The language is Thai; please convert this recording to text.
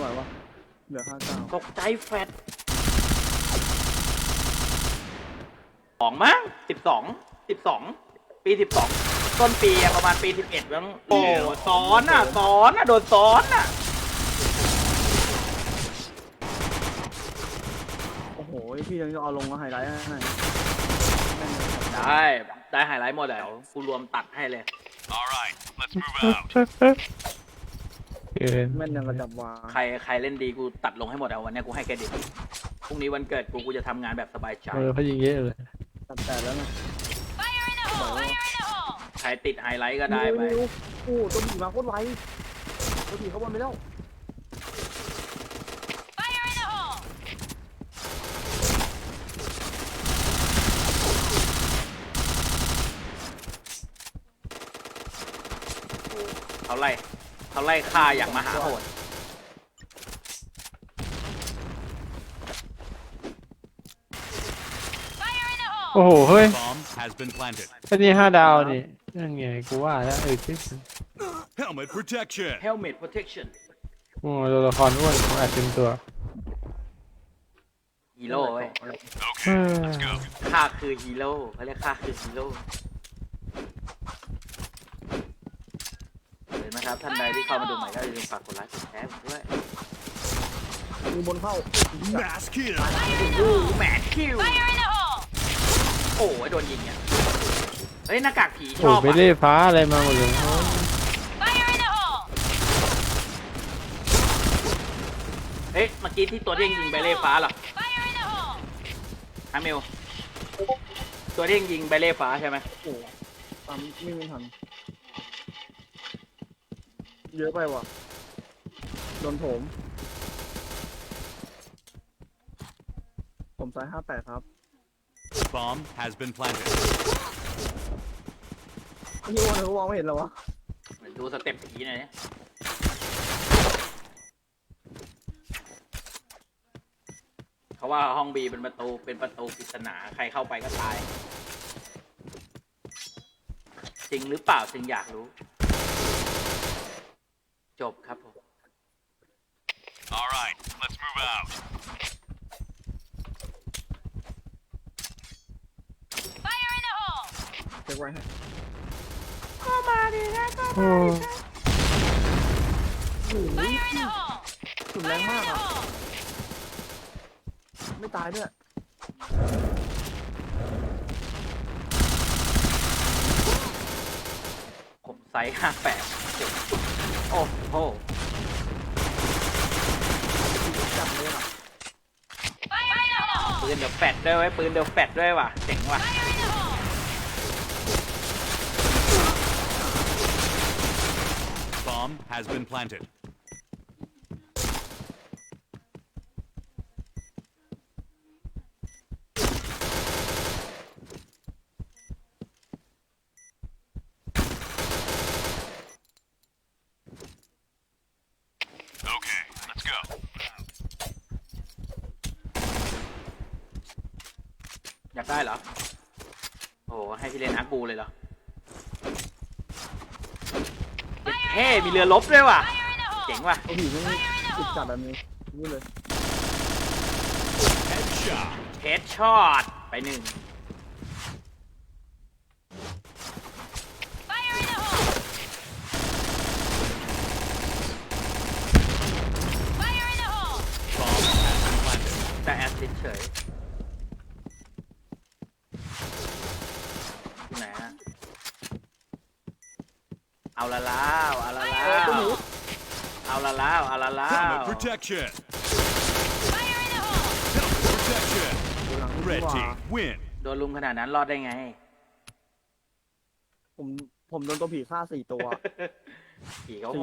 ไหววะเหลือห้าเก้าตกใจแฟดสองมั้งสิบสองสิบสองปีสิบสองต้นปีอะประมาณปีสิบเอ็ดมั้งโอ้สอนอะสอนอะโดนสอนอะโอ้โหพี่ยังจะเอาลงมาไฮไลท์ให้แม่งเลยได้ได้ไฮไลท์หมดแล้วกูรวมตัดให้เลย All right, let's move เฮ้ย out. เฮ้ยเฮ้ยเกินแม่นยังกระจับวางใครใครเล่นดีกูตัดลงให้หมดเอาวันเนี้ยกูให้เครดิตพรุ่งนี้วันเกิดกูกูจะทำงานแบบสบายใจ เออเขายิงเยอะเลยตัดแต่แล้วนะ Fire in the hole! Fire in the hole! ใครติดไฮไลท์ก็ได้ไปโอ้โหตัวผีมาโคตรไวตัวผีเขาบอลไปแล้ว Fire in the hole! เขาไล่ เขาไล่ฆ่าอย่างมหาโหด Fire in the โอ้ hole! โห เฮ้ย Bomb has been planted. อันนี้ห้าดาวนี่นั่นไงกูว่าแล้วเออคิด Helmet protection. helmet protection โอ้ตัวละครอ้วนอาจเป็นตัวฮีโร่เว้ย Okay, let's go. ข้าคือฮีโร่เขาเรียกข้าคือฮีโร่เห็ นไหมครับ ท่านใดที่เข้ามาดูใหม่ก็อย่าลืมฝากกดไลค์กดแชร์ผมด้วยมีบนเข้า Mass kill. โอ้แหมคิว Fire in the hole! โอ้ยโดนยิงเนี่ยเฮ้ยหน้ากากผีชโอ้อบไปอะเล่ฟ้าอะไรมาหมดเลย Fire in the hole! เฮ้ยเมื่อกี้ที่ตัวที่ยิงไปเล่ฟ้าเหรอ Fire in the hole! ฮะมิวตัวที่ยิงไปเล่ฟ้าใช่ไหม โอ้โหตามไม่ไม่ทัน เยอะไปว่ะโดนโถมผมซ้ายห้าแปดครับ Bomb has been planted. นี่วันเขามองไม่เห็นเหรอวะ เหมือนดูสเต็ปผีหน่อยเนี่ยเขาว่าห้องบีเป็นประตูเป็นประตูปริศนาใครเข้าไปก็ตาย จริงหรือเปล่าจึงอยากรู้ จบครับผม All right, let's move out. Fire in the hole! เช็คไว้ให้โอ้ Fire in the hole! สุดแรง Fire มาก in the อะ hole! ไม่ตายด้วยผมไซส์ห้าแปด โอ้โหจับเลยว่ะปืนเดี๋ยวแฟดด้วยไว้ยปืนเดี๋ยวแฟดด้วยว่ะเจ๋งว่ะบอมม์ has been planted. อยากได้เหรอ โอ้โหให้พี่เล่นอาร์กูเลยเหรอเฮ้มีเรือลบด้วยว่ะ Fire in the hole! เจ๋งว่ะตัวผีไม่ติดจัดแบบนี้นี่เลย Headshot. เฮดช็อตไปหนึ่ง Fire in the hole! Fire in the hole! Bomb has been planted. แต่แอสซิดเฉยที่ไหนฮะ เอาละแล้วเอาละแล้วเอาละแล้วเอาละแล้ว Helmet protection. Fire in the hole! Helmet protection. ดูหลัง Red ว่า team win. โดนลุมขนาดนั้นรอดได้ไง ผมผมโดนตัวผีฆ่าสี่ตัว ผีเขาโห